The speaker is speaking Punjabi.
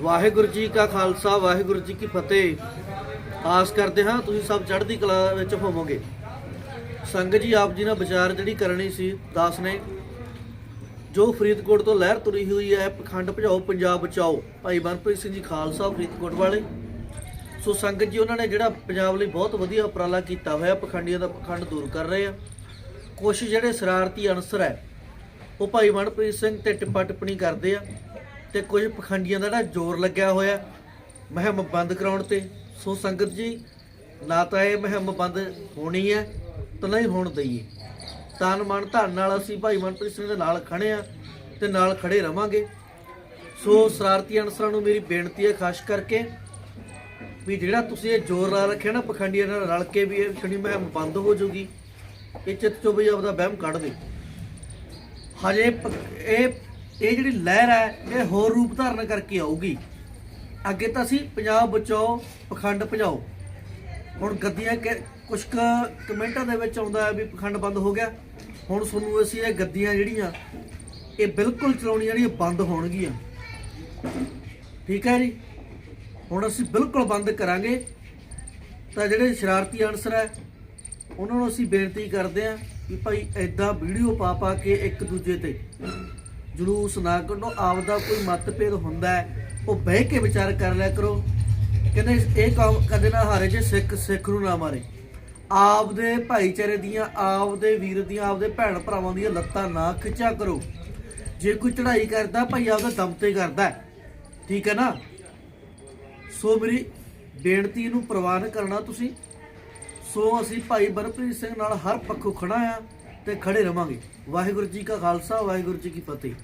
ਵਾਹਿਗੁਰੂ ਜੀ ਕਾ ਖਾਲਸਾ, ਵਾਹਿਗੁਰੂ ਜੀ ਕੀ ਫਤਿਹ। ਆਸ ਕਰਦੇ ਹਾਂ ਤੁਸੀਂ ਸਭ ਚੜ੍ਹਦੀ ਕਲਾ ਵਿੱਚ ਹੋਵੋਗੇ। ਸੰਗਤ ਜੀ, ਆਪ ਜੀ ਨਾਲ ਵਿਚਾਰ ਜਿਹੜੀ ਕਰਨੀ ਸੀ, ਦਾਸ ਨੇ। ਜੋ ਫਰੀਦਕੋਟ ਤੋਂ ਲਹਿਰ ਤੁਰੀ ਹੋਈ ਹੈ, ਪਖੰਡ ਭਜਾਓ, ਪੰਜਾਬ ਬਚਾਓ। ਭਾਈ ਮਨਪ੍ਰੀਤ ਸਿੰਘ ਜੀ ਖਾਲਸਾ, ਫਰੀਦਕੋਟ ਵਾਲੇ। ਸੋ ਸੰਗਤ ਜੀ, ਉਹਨਾਂ ਨੇ ਜਿਹੜਾ ਪੰਜਾਬ ਲਈ ਬਹੁਤ ਵਧੀਆ ਉਪਰਾਲਾ ਕੀਤਾ ਹੋਇਆ, ਪਖੰਡੀਆਂ ਦਾ ਪਖੰਡ ਦੂਰ ਕਰ ਰਹੇ ਆ। ਕੁਛ ਜਿਹੜੇ ਸ਼ਰਾਰਤੀ ਅਨਸਰ ਹੈ, ਉਹ ਭਾਈ ਮਨਪ੍ਰੀਤ ਸਿੰਘ ਤੇ ਟਿੱਪਾ ਟਿੱਪਣੀ ਕਰਦੇ ਆ। ਤੇ ਕੁਝ ਪਖੰਡੀਆਂ ਦਾ ਜਿਹੜਾ ਜ਼ੋਰ ਲੱਗਿਆ ਹੋਇਆ। ਮੁਹਿੰਮ ਬੰਦ ਕਰਾਉਣ ਤੇ। ਸੋ ਸੰਗਤ ਜੀ, ਨਾ ਤਾਂ ਇਹ ਮੁਹਿੰਮ ਬੰਦ ਹੋਣੀ ਹੈ, ਤਾਂ ਨਹੀਂ ਹੋਣ ਦਈਏ। ਤਨ ਮਨ ਧਨ ਨਾਲ ਅਸੀਂ ਭਾਈ ਮਨਪ੍ਰੀਤ ਸਿੰਘ ਦੇ ਨਾਲ ਖੜੇ ਆ ਤੇ ਨਾਲ ਖੜੇ ਰਵਾਂਗੇ। ਸੋ ਸ਼ਰਾਰਤੀ ਅਨਸਰਾਂ ਨੂੰ ਮੇਰੀ ਬੇਨਤੀ ਹੈ ਖਾਸ ਕਰਕੇ ਵੀ ਜਿਹੜਾ ਤੁਸੀਂ ਇਹ ਜ਼ੋਰ ਲਾ ਰੱਖਿਆ ਨਾ ਪਖੰਡੀਆਂ ਨਾਲ ਰਲ ਕੇ ਵੀ ਇਹ ਛੜੀ ਮਹਿਮ ਬੰਦ ਹੋ ਜਾਊਗੀ। ਇਹ ਚਿੱਤ ਚੋਂ ਵੀ ਆਪਦਾ ਵਹਿਮ ਕੱਢ ਦੇ। ਹਜੇ ਪ- ਇਹ ਇਹ ਜਿਹੜੀ ਲਹਿਰ ਹੈ, ਇਹ ਹੋਰ ਰੂਪ ਧਾਰਨ ਕਰਕੇ ਆਊਗੀ। ਅੱਗੇ ਤਾਂ ਅਸੀਂ ਪੰਜਾਬ ਬਚਾਓ, ਪਖੰਡ ਭਜਾਓ। ਹੁਣ ਗੱਦੀਆਂ ਕੁਝ ਕਮੈਂਟਾਂ ਦੇ ਵਿੱਚ ਆਉਂਦਾ ਹੈ ਵੀ ਪਖੰਡ ਬੰਦ ਹੋ ਗਿਆ। ਹੁਣ ਤੁਹਾਨੂੰ ਅਸੀਂ ਇਹ ਗੱਦੀਆਂ ਜਿਹੜੀਆਂ, ਇਹ ਬਿਲਕੁਲ ਚਲਾਉਣੀਆਂ ਜਿਹੜੀਆਂ ਬੰਦ ਹੋਣਗੀਆਂ। ਠੀਕ ਹੈ ਜੀ? ਹੁਣ ਅਸੀਂ ਬਿਲਕੁਲ ਬੰਦ ਕਰਾਂਗੇ। ਤਾਂ ਜਿਹੜੇ ਸ਼ਰਾਰਤੀ ਅਨਸਰ ਹੈ, ਉਹਨਾਂ ਨੂੰ ਅਸੀਂ ਬੇਨਤੀ ਕਰਦੇ ਹਾਂ ਕਿ ਭਾਈ ਐਦਾਂ ਵੀਡੀਓ ਪਾ ਪਾ ਕੇ ਇੱਕ ਦੂਜੇ ਤੇ। ਜਲੂਸ ਨਾ ਕੱਢੋ, ਆਪਦਾ ਕੋਈ ਮਤਭੇਦ ਹੁੰਦਾ ਹੈ, ਉਹ ਬਹਿ ਕੇ ਵਿਚਾਰ ਕਰ ਲਿਆ ਕਰੋ। ਕਹਿੰਦੇ ਇਹ ਕੰਮ ਕਦੇ ਨਾ ਹਾਰੇ ਜੇ ਸਿੱਖ ਸਿੱਖ ਨੂੰ ਨਾ ਮਾਰੇ। ਆਪਦੇ ਭਾਈਚਾਰੇ ਦੀਆਂ, ਆਪਦੇ ਵੀਰ ਦੀਆਂ, ਆਪਦੇ ਭੈਣ ਭਰਾਵਾਂ ਦੀਆਂ ਲੱਤਾਂ ਨਾ ਖਿੱਚਿਆ ਕਰੋ। ਜੇ ਕੋਈ ਚੜ੍ਹਾਈ ਕਰਦਾ, ਭਾਈ ਆਪਦਾ ਦਮ ਤੇ ਕਰਦਾ ਠੀਕ ਹੈ ਨਾ? ਸੋ ਮੇਰੀ ਬੇਨਤੀ ਨੂੰ ਪ੍ਰਵਾਨ ਕਰਨਾ ਤੁਸੀਂ। ਸੋ ਅਸੀਂ ਭਾਈ ਬਰਪ੍ਰੀਤ ਸਿੰਘ ਨਾਲ ਹਰ ਪੱਖੋਂ ਖੜਾ ਆ। ਤੇ ਖੜੇ ਰਵਾਂਗੇ। ਵਾਹਿਗੁਰੂ ਜੀ ਕਾ ਖਾਲਸਾ ਵਾਹਿਗੁਰੂ ਜੀ ਕੀ ਫਤਿਹ।